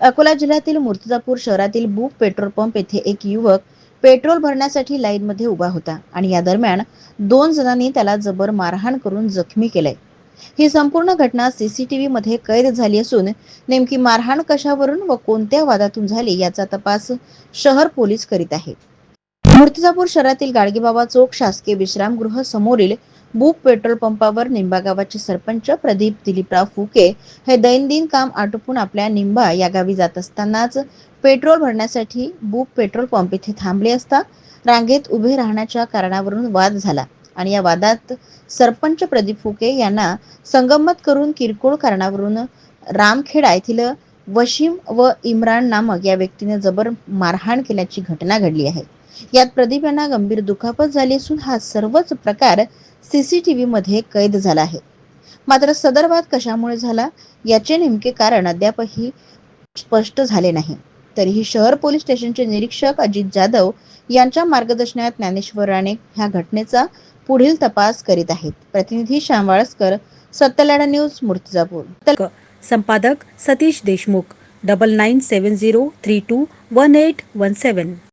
अकोला जिल्ह्यातील मूर्तिजापूर शहरातील book petrol pump येथे एक युवक पेट्रोल भरण्यासाठी लाईन मध्ये उभा होता आणि या दरम्यान दोन जणांनी त्याला जबर मारहाण करून जखमी केलंय. ही संपूर्ण घटना सीसीटीव्ही मध्ये कैद झाली असून नेमकी मारहाण कशावरून व कोणत्या वादातून झाली याचा तपास शहर पोलीस करीत आहेत मूर्तिजापूर शहरातील गाडगेबाबा चौक शासकीय विश्रामगृह समोरील बुक पेट्रोल पंपावर निंबा गावाचे सरपंच प्रदीप दिलीपराव फुके हे दैनंदिन काम आटोपून आपल्या निंबा या गावी जात असतानाच पेट्रोल भरण्यासाठी बुक पेट्रोल पंप येथे थांबले असता रांगेत उभे राहण्याच्या कारणावरून वाद झाला. आणि या वादात सरपंच प्रदीप फुके यांना संगमत करून किरकोळ कारणावरून रामखेडा येथील वशीम व इम्रान नामक या व्यक्तीने जबर मारहाण केल्याची घटना घडली आहे. यात प्रदीप यांना गंभीर दुखापत झाली असून हा सर्वच प्रकार सीसीटीव्हीमध्ये कैद झाला आहे. मात्र सदर वाद कशामुळे झाला? याचे नेमके कारण अद्यापही स्पष्ट झाले नाही. तरीही शहर पोलीस स्टेशनचे निरीक्षक अजित जाधव यांच्या मार्गदर्शनात ज्ञानेश्वर राणे ह्या घटनेचा पुढील तपास करीत आहेत. प्रतिनिधी श्याम वाळसकर सत्यलाडा न्यूज मूर्तिजापूर. संपादक Satish Deshmukh double nine seven zero three two one eight one seven